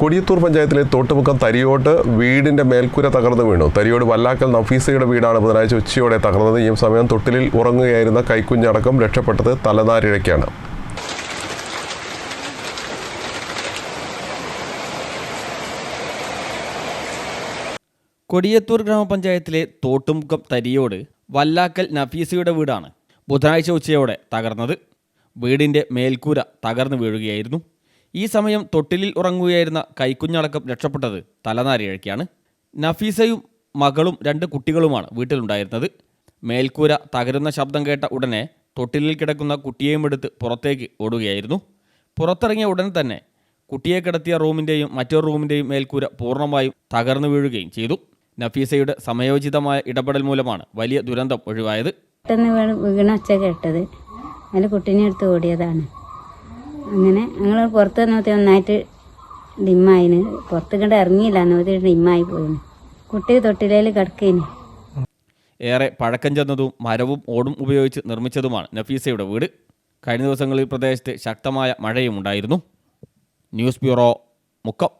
കൊടിയത്തൂർ പഞ്ചായത്തിലെ തോട്ടുമുക്കം തരിയോട്ട് വീടിന്റെ മേൽക്കൂര തകർന്നു വീണു. തരിയോട് വല്ലാക്കൽ നഫീസയുടെ വീടാണ് ബുധനാഴ്ച ഉച്ചയോടെ തകർന്നത്. ഈ സമയം തൊട്ടിലിൽ ഉറങ്ങുകയായിരുന്ന കൈക്കുഞ്ഞടക്കം രക്ഷപ്പെട്ടത് തലനാരിഴയ്ക്കാണ്. കൊടിയത്തൂർ ഗ്രാമപഞ്ചായത്തിലെ തോട്ടുമുക്കം തരിയോട് വല്ലാക്കൽ നഫീസയുടെ വീടാണ് ബുധനാഴ്ച ഉച്ചയോടെ തകർന്നത്. വീടിന്റെ മേൽക്കൂര തകർന്നു വീഴുകയായിരുന്നു. ഈ സമയം തൊട്ടിലിൽ ഉറങ്ങുകയായിരുന്ന കൈക്കുഞ്ഞടക്കം രക്ഷപ്പെട്ടത് തലനാരിഴയ്ക്കാണ്. നഫീസയും മകളും രണ്ട് കുട്ടികളുമാണ് വീട്ടിലുണ്ടായിരുന്നത്. മേൽക്കൂര തകരുന്ന ശബ്ദം കേട്ട ഉടനെ തൊട്ടിലിൽ കിടക്കുന്ന കുട്ടിയെയും എടുത്ത് പുറത്തേക്ക് ഓടുകയായിരുന്നു. പുറത്തിറങ്ങിയ ഉടൻ തന്നെ കുട്ടിയെ കിടത്തിയ റൂമിന്റെയും മറ്റൊരു റൂമിന്റെയും മേൽക്കൂര പൂർണമായും തകർന്നു വീഴുകയും ചെയ്തു. നഫീസയുടെ സമയോചിതമായ ഇടപെടൽ മൂലമാണ് വലിയ ദുരന്തം ഒഴിവായത്. പെട്ടെന്ന് വീണ ഒച്ച കേട്ടത്. അതിൽ കുട്ടീനെ എടുത്ത് ഓടിയതാണ്. അങ്ങനെ ഞങ്ങൾ പുറത്ത് വന്നപ്പോൾ ഒന്നായിട്ട് ഡിമ്മായിന്. പുറത്ത് കണ്ട് ഇറങ്ങിയില്ല. നോത്തി ഡിമ്മായി പോയിന്. കുട്ടി തൊട്ടിലേൽ കിടക്കേന്. ഏറെ പഴക്കം ചെന്നതും മരവും ഓടും ഉപയോഗിച്ച് നിർമ്മിച്ചതുമാണ് നഫീസയുടെ വീട്. കഴിഞ്ഞ ദിവസങ്ങളിൽ പ്രദേശത്ത് ശക്തമായ മഴയും ഉണ്ടായിരുന്നു ന്യൂസ് ബ്യൂറോ മുക്കം.